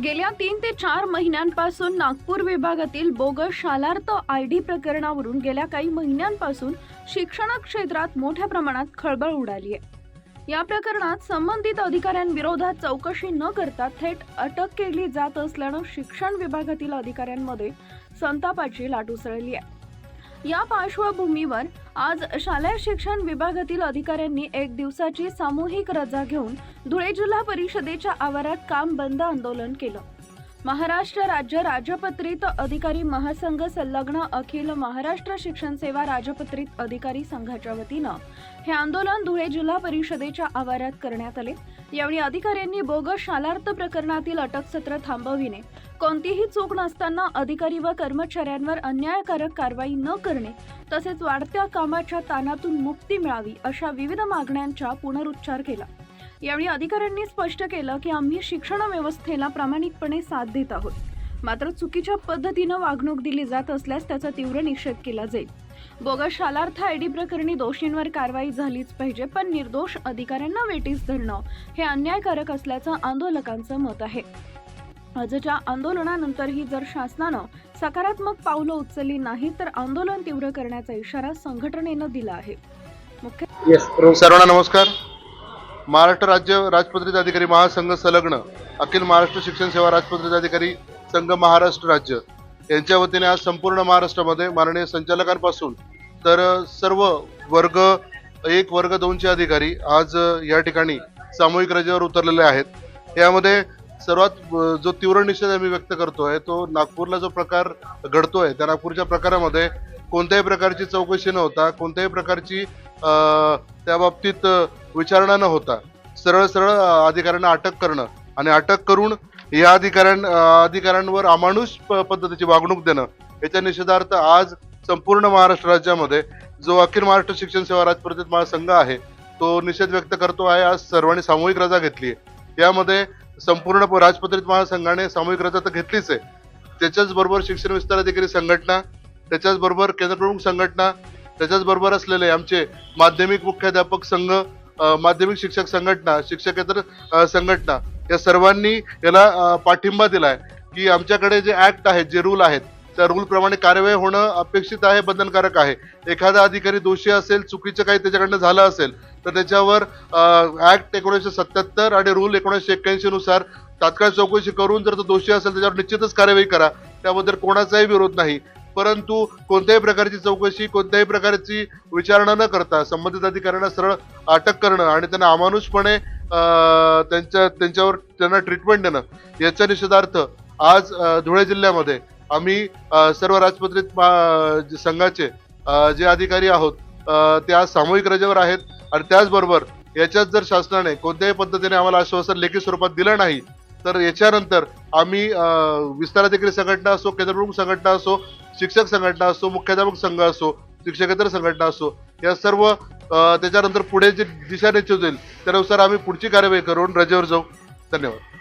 गेल्या तीन ते चार महिन्यांपासून नागपूर विभागातील बोगस शालार्थ आय डी प्रकरणावरून गेल्या काही महिन्यांपासून शिक्षण क्षेत्रात मोठ्या प्रमाणात खळबळ उडाली आहे. या प्रकरणात संबंधित अधिकाऱ्यांविरोधात चौकशी न करता थेट अटक केली जात असल्यानं शिक्षण विभागातील अधिकाऱ्यांमध्ये संतापाची लाट उसळली आहे. या पार्श्वभूमीवर आज शालेय शिक्षण विभागातील अधिकाऱ्यांनी एक दिवसाची सामूहिक रजा घेऊन धुळे जिल्हा परिषदेच्या आवारात काम बंद आंदोलन केलं. महाराष्ट्र राज्य राजपत्रित अधिकारी महासंघ संलग्न अखिल महाराष्ट्र शिक्षण सेवा राजपत्रित अधिकारी संघाच्या वतीनं हे आंदोलन धुळे जिल्हा परिषदेच्या आवारात करण्यात आले. यावेळी अधिकाऱ्यांनी बोगस शालार्थ प्रकरणातील अटक सत्र थांबविणे कोणतीही चूक नसताना अधिकारी व कर्मचाऱ्यांवर अन्यायकारक कारवाई न करणे तसेच वाढत्या कामाच्या ताणातून मुक्ती मिळावी अशा विविध मागण्यांचा पुनरुच्चार केला. यावेळी अधिकाऱ्यांनी स्पष्ट केलं की आम्ही शिक्षण व्यवस्थेला प्रामाणिकपणे साथ देत आहोत. मात्र चुकीच्या पद्धतीनं वागणूक दिली जात असल्यास त्याचा तीव्र निषेध केला जाईल. बोगस शालार्थ आयडी प्रकरणी दोषींवर कारवाई झालीच पाहिजे पण निर्दोष अधिकाऱ्यांना वेटीस धरणं हे अन्यायकारक असल्याचं आंदोलकांचं मत आहे. आजच्या आंदोलनानंतरही जर शासनानं सकारात्मक पावलं उचलली नाही तर आंदोलन तीव्र करण्याचा इशारा संघटनेनं दिला आहे. मुख्य सर्वांना नमस्कार. महाराष्ट्र राज्य राजपत्रित अधिकारी महासंघ संलग्न अखिल महाराष्ट्र शिक्षण सेवा राजपत्रित अधिकारी संघ महाराष्ट्र राज्य. यांच्या वतीने आज संपूर्ण महाराष्ट्रामध्ये माननीय संचालकांपासून तर सर्व वर्ग एक वर्ग दोनचे अधिकारी आज या ठिकाणी सामूहिक रजेवर उतरलेले आहेत. यामध्ये सर्वात जो तीव्र निषेध आम्ही व्यक्त करतोय तो नागपूरला जो प्रकार घडतोय त्या नागपूरच्या प्रकारामध्ये कोणत्याही प्रकारची चौकशी न होता कोणत्याही प्रकारची त्या बाबतीत विचारणा न होता सरळ सरळ अधिकाऱ्यांना अटक करणं आणि अटक करून या अधिकाऱ्यां अधिकाऱ्यांवर अमानुष प- पद्धतीची वागणूक देणं याच्या निषेधार्थ आज संपूर्ण महाराष्ट्र राज्यामध्ये जो अखिल महाराष्ट्र शिक्षण सेवा राजपत्रित महासंघ आहे तो निषेध व्यक्त करतो आहे. आज सर्वांनी सामूहिक रजा घेतली आहे. यामध्ये संपूर्ण प- राजपत्रित महासंघाने सामूहिक रजा तर घेतलीच आहे. त्याच्याच बरोबर शिक्षण विस्तार अधिकारी संघटना त्याच्याचबरोबर केंद्रप्रमुख संघटना त्याच्याचबरोबर असलेले आमचे माध्यमिक मुख्याध्यापक संघ माध्यमिक शिक्षक संघटना शिक्षकेतर संघटना या सर्वांनी याला पाठिंबा पाठिंबा दिलाय की आमच्याकडे जे ऍक्ट आहेत जे रूल आहेत त्या रूलप्रमाणे कार्यवाही होणं अपेक्षित आहे बंधनकारक आहे. एखादा अधिकारी दोषी असेल चुकीचं काही त्याच्याकडनं झालं असेल तर त्याच्यावर ऍक्ट एकोणीसशे सत्याहत्तर आणि रूल एकोणीसशे एक्क्याऐंशी नुसार तात्काळ चौकशी करून जर तो दोषी असेल त्याच्यावर निश्चितच कार्यवाही करा. त्याबद्दल कोणाचाही विरोध नाही. परंतु कोणत्याही प्रकारची चौकशी कोणत्याही प्रकारची विचारणा न करता संबंधित अधिकाऱ्यांना सरळ अटक करणं आणि त्यांना अमानुषपणे त्यांच्या त्यांच्यावर त्यांना ट्रीटमेंट देणं याच्या निषेधार्थ आज धुळे जिल्ह्यामध्ये आम्ही सर्व राजपत्रित संघाचे जे अधिकारी आहोत ते आज सामूहिक रजेवर आहेत आणि त्याचबरोबर याच्यात जर शासनाने कोणत्याही पद्धतीने आम्हाला आश्वासन लेखी स्वरूपात दिलं नाही तर याच्यानंतर आम्ही विस्ताराधिकारी संघटना असो केंद्रप्रमुख संघटना असो शिक्षक संघटना असो मुख्याध्यापक संघ असो शिक्षकेतर संघटना असो या सर्व त्याच्यानंतर पुढे जे दिशा निश्चित होईल त्यानुसार आम्ही पुढची कार्यवाही करून रजेवर जाऊ. धन्यवाद.